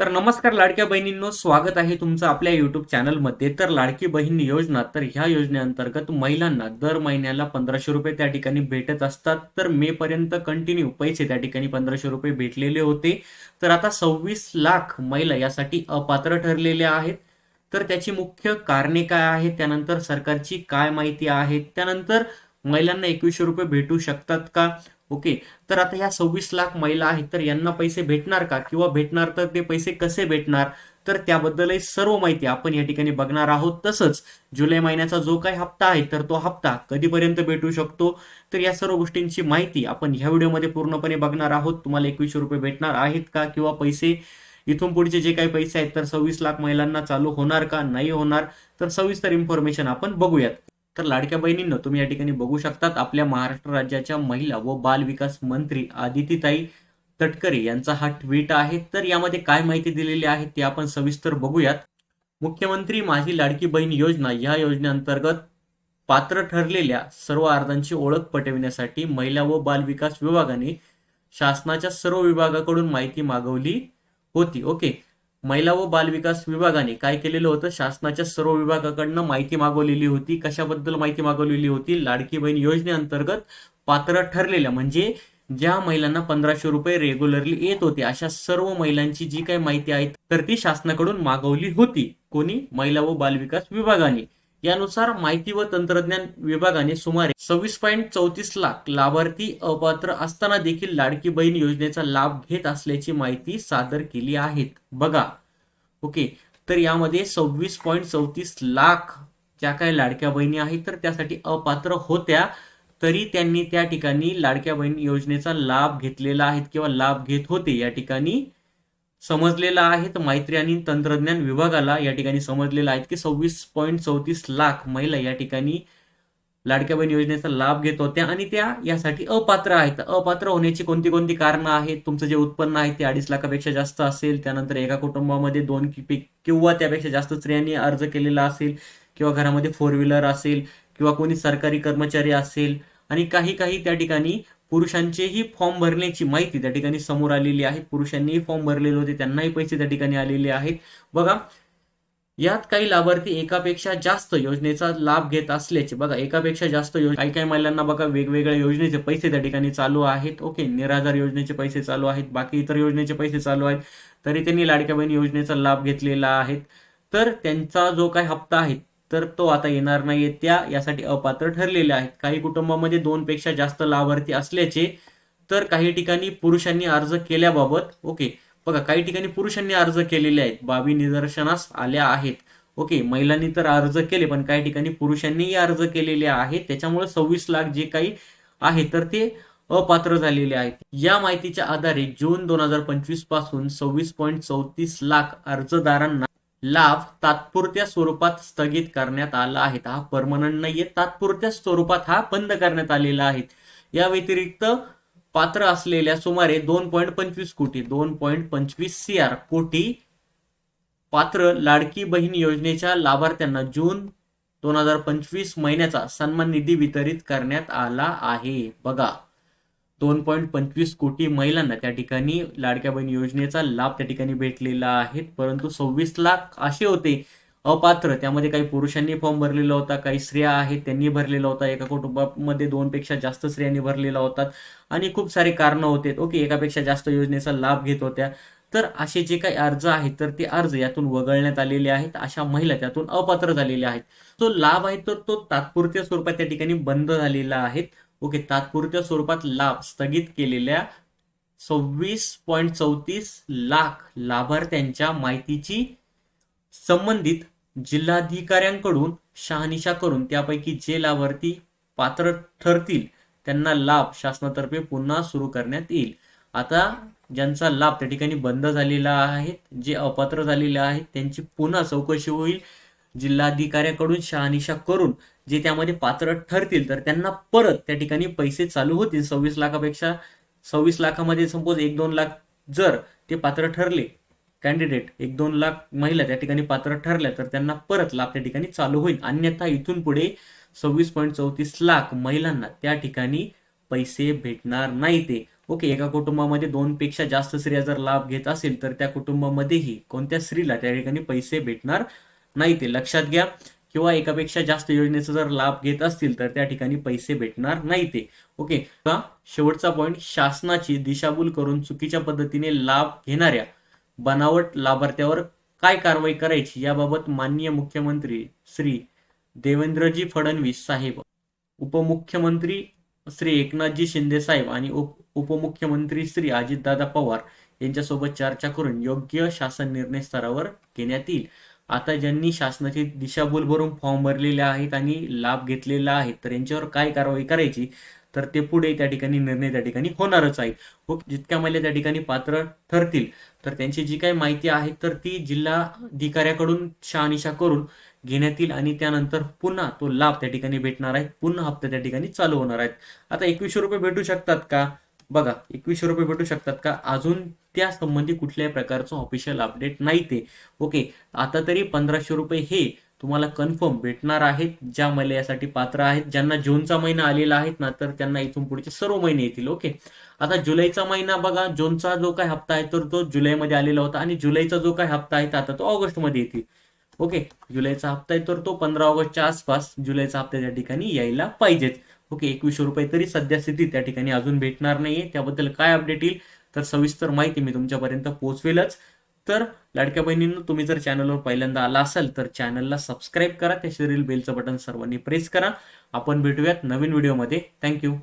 तर नमस्कार लाडक्या बहिणींनो स्वागत आहे तुमचं आपल्या युट्यूब चॅनलमध्ये तर लाडकी बहीण योजना तर ह्या योजनेअंतर्गत महिलांना दर महिन्याला पंधराशे रुपये त्या ठिकाणी भेटत असतात. तर मे पर्यंत कंटिन्यू पैसे त्या ठिकाणी पंधराशे रुपये भेटलेले होते. तर आता सव्वीस लाख महिला यासाठी अपात्र ठरलेल्या आहेत. तर त्याची मुख्य कारणे काय आहेत? त्यानंतर सरकारची काय माहिती आहे? त्यानंतर महिलांना एकवीसशे रुपये भेटू शकतात का? ओके? तर आता ह्या सव्वीस लाख महिला आहेत तर यांना पैसे भेटणार का? किंवा भेटणार तर ते पैसे कसे भेटणार? तर त्याबद्दलही सर्व माहिती आपण या ठिकाणी बघणार आहोत. तसंच जुलै महिन्याचा जो काही हप्ता आहे तर तो हप्ता कधीपर्यंत भेटू शकतो? तर या सर्व गोष्टींची माहिती आपण ह्या व्हिडिओमध्ये पूर्णपणे बघणार आहोत. तुम्हाला एकवीसशे रुपये भेटणार आहेत का? किंवा पैसे इथून पुढचे जे काही पैसे आहेत तर सव्वीस लाख महिलांना चालू होणार का? नाही होणार. तर सविस्तर इन्फॉर्मेशन आपण बघूयात. तर लाडक्या बहिणींनो तुम्ही या ठिकाणी बघू शकतात आपल्या महाराष्ट्र राज्याच्या महिला व बाल विकास मंत्री आदितीताई तटकरे यांचा हा ट्विट आहे. तर यामध्ये काय माहिती दिलेली आहे ते आपण सविस्तर बघूयात. मुख्यमंत्री माझी लाडकी बहीण योजना या योजनेअंतर्गत पात्र ठरलेल्या सर्व अर्जांची ओळख पटविण्यासाठी महिला व बाल विकास विभागाने शासनाच्या सर्व विभागाकडून माहिती मागवली होती. ओके. महिला व बालविकास विभागाने काय केलेलं होतं? शासनाच्या सर्व विभागाकडनं माहिती मागवलेली होती. कशाबद्दल माहिती मागवलेली होती? लाडकी बहीण योजनेअंतर्गत पात्र ठरलेल्या म्हणजे ज्या महिलांना पंधराशे रुपये रेग्युलरली येत होते अशा सर्व महिलांची जी काही माहिती आहे तर ती शासनाकडून मागवली होती. कोणी? महिला व बालविकास विभागाने. यानुसार माहिती व तंत्रज्ञान विभागाने सुमारे सव्वीस पॉईंट चौतीस लाख लाभार्थी अपात्र असताना देखील लाडकी बहीण योजनेचा लाभ घेत असल्याची माहिती सादर केली आहेत. बघा. ओके. तर यामध्ये सव्वीस पॉईंट चौतीस लाख ज्या काही लाडक्या बहिणी आहेत तर त्यासाठी अपात्र होत्या तरी त्यांनी त्या ठिकाणी लाडक्या बहीण योजनेचा लाभ घेतलेला आहे किंवा लाभ घेत होते या ठिकाणी. समजलेलं आहे. तर माहिती आणि तंत्रज्ञान विभागाला या ठिकाणी समजलेलं आहे की सव्वीस पॉईंट चौतीस लाख महिला या ठिकाणी लाडक्या बहीण योजनेचा लाभ घेत होत्या आणि त्या यासाठी अपात्र आहेत. अपात्र होण्याची कोणती कोणती कारणं आहेत? तुमचं जे उत्पन्न आहे ते अडीच लाखापेक्षा जास्त असेल. त्यानंतर एका कुटुंबामध्ये दोन किंवा त्यापेक्षा जास्त स्त्रियांनी अर्ज केलेला असेल किंवा घरामध्ये फोर व्हीलर असेल किंवा कोणी सरकारी कर्मचारी असेल आणि काही काही त्या ठिकाणी पुरुषांचेही फॉर्म भरण्याची माहिती त्या ठिकाणी समोर आलेली आहे. पुरुषांनीही फॉर्म भरलेले होते त्यांनाही पैसे त्या ठिकाणी आलेले आहेत. बघा यात काही लाभार्थी एकापेक्षा जास्त योजनेचा लाभ घेत असल्याचे बघा एकापेक्षा जास्त योजना काही काही महिलांना बघा वेगवेगळ्या योजनेचे पैसे त्या ठिकाणी चालू आहेत. ओके निराधार योजनेचे पैसे चालू आहेत बाकी इतर योजनेचे पैसे चालू आहेत. तरी त्यांनी लाडक्या बहिणी योजनेचा लाभ घेतलेला आहे. तर त्यांचा जो काही हप्ता आहे तर तो आता येणार नाहीये. त्या यासाठी अपात्र ठरलेले आहेत. काही कुटुंबामध्ये दोनपेक्षा जास्त लाभार्थी असल्याचे तर काही ठिकाणी पुरुषांनी अर्ज केल्याबाबत ओके. बघा काही ठिकाणी पुरुषांनी अर्ज केलेले आहेत. बाबी निदर्शनास आल्या आहेत. ओके महिलांनी तर अर्ज केले पण काही ठिकाणी पुरुषांनीही अर्ज केलेले आहेत. त्याच्यामुळे सव्वीस लाख जे काही आहे तर ते अपात्र झालेले आहेत. या माहितीच्या आधारे जून दोन हजार पंचवीसपासून सव्वीस पॉईंट चौतीस लाख अर्जदारांना लाभ तात्पुरत्या स्वरूपात स्थगित करण्यात आला आहे. हा परमनंट नाहीये. तात्पुरत्या स्वरूपात हा बंद करण्यात आलेला आहे. या व्यतिरिक्त पात्र असलेल्या सुमारे दोन पॉईंट पंचवीस कोटी दोन पॉईंट पंचवीस सी आर कोटी पात्र लाडकी बहीण योजनेच्या लाभार्थ्यांना जून दोन हजार पंचवीस महिन्याचा सन्मान निधी वितरित करण्यात आला आहे. बघा. दोन पॉईंट पंचवीस कोटी महिलांना त्या ठिकाणी लाडक्या बहीण योजनेचा लाभ त्या ठिकाणी भेटलेला आहे. परंतु सव्वीस लाख असे होते अपात्र. त्यामध्ये काही पुरुषांनी फॉर्म भरलेला होता काही स्त्रिया आहेत त्यांनी भरलेला होता. एका कुटुंबामध्ये दोनपेक्षा जास्त स्त्रियांनी भरलेला होता. आणि खूप सारे कारणं होते. ओके एकापेक्षा जास्त योजनेचा लाभ घेत होत्या. तर असे जे काही अर्ज आहेत तर ते अर्ज यातून वगळण्यात आलेले आहेत. अशा महिला त्यातून अपात्र झालेल्या आहेत. तो लाभ आहे तर तो तात्पुरत्या स्वरूपात त्या ठिकाणी बंद झालेला आहे. ओके तात्पुरत्या स्वरूपात लाभ स्थगित केलेल्या सव्वीस पॉईंट चौतीस लाख लाभार्थ्यांच्या माहितीची संबंधित जिल्हाधिकाऱ्यांकडून शहानिशा करून त्यापैकी जे लाभार्थी पात्र ठरतील त्यांना लाभ शासनातर्फे पुन्हा सुरू करण्यात येईल. आता ज्यांचा लाभ त्या ठिकाणी बंद झालेला आहे जे अपात्र झालेले आहेत त्यांची पुन्हा चौकशी होईल. जिल्हाधिकाऱ्याकडून शहानिशा करून जे त्यामध्ये पात्र ठरतील तर त्यांना परत त्या ठिकाणी पैसे चालू होतील. सव्वीस लाखापेक्षा सव्वीस लाखामध्ये सपोज एक दोन लाख जर ते पात्र ठरले कॅन्डिडेट एक दोन लाख महिला त्या ठिकाणी पात्र ठरल्या तर त्यांना परत लाभ त्या ठिकाणी चालू होईल. अन्यथा इथून पुढे सव्वीस पॉईंट चौतीस लाख महिलांना त्या ठिकाणी पैसे भेटणार नाही ते. ओके एका कुटुंबामध्ये दोन पेक्षा जास्त स्त्रिया जर लाभ घेत असेल तर त्या कुटुंबामध्येही कोणत्या स्त्रीला त्या ठिकाणी पैसे भेटणार नाही ते. लक्षात घ्या. किंवा एकापेक्षा जास्त योजनेचा जर लाभ घेत असतील तर त्या ठिकाणी पैसे भेटणार नाही ते. ओके. का? शेवटचा पॉईंट शासनाची दिशाभूल करून चुकीच्या पद्धतीने लाभ घेणाऱ्या बनावट लाभार्थ्यावर काय कारवाई करायची याबाबत माननीय मुख्यमंत्री श्री देवेंद्रजी फडणवीस साहेब उपमुख्यमंत्री श्री एकनाथजी शिंदे साहेब आणि उप उपमुख्यमंत्री श्री अजितदादा पवार यांच्यासोबत चर्चा करून योग्य शासन निर्णय स्तरावर घेण्यात येईल. आता ज्यांनी शासनाची दिशाभूल भरून फॉर्म भरलेले आहेत आणि लाभ घेतलेला आहे तर यांच्यावर काय कारवाई करायची? तर ते पुढे त्या ठिकाणी निर्णय त्या ठिकाणी होणारच आहे. हो जितक्या महिला त्या ठिकाणी पात्र ठरतील तर त्यांची जी काही माहिती आहे तर ती जिल्हाधिकाऱ्याकडून शहानिशा करून घेण्यात येईल आणि त्यानंतर पुन्हा तो लाभ त्या ठिकाणी भेटणार आहे पुन्हा हप्ता त्या ठिकाणी चालू होणार आहेत. आता एकवीसशे रुपये भेटू शकतात का? बघा एकवीसशे रुपये भेटू शकतात का? अजून त्या संबंधी कुठल्याही प्रकारचं ऑफिशियल अपडेट नाही ते. ओके आता तरी पंधराशे रुपये हे तुम्हाला कन्फर्म भेटणार आहेत ज्या मला यासाठी पात्र आहेत ज्यांना जूनचा महिना आलेला आहे ना तर त्यांना इथून पुढचे सर्व महिने येतील ओके आता जुलैचा महिना बघा जूनचा जो काही हप्ता आहे तर तो जुलैमध्ये आलेला होता आणि जुलैचा जो काही हप्ता आहे आता तो ऑगस्टमध्ये येतील. ओके जुलैचा हप्ता आहे तर तो पंधरा ऑगस्टच्या आसपास जुलैचा हप्ता त्या ठिकाणी यायला पाहिजेत. ओके एकवीसशे रुपये तरी सध्या स्थितीत त्या ठिकाणी अजून भेटणार नाहीये. त्याबद्दल काय अपडेट येईल तर सविस्तर माहिती मी तुमच्यापर्यंत पोहोचवेलच. तर लाडक्या बहिणींना तुम्ही जर चॅनलवर पहिल्यांदा आला असाल तर चॅनलला सबस्क्राईब करा. त्या बेलचं बटन सर्वांनी प्रेस करा. आपण भेटूयात नवीन व्हिडिओमध्ये थँक्यू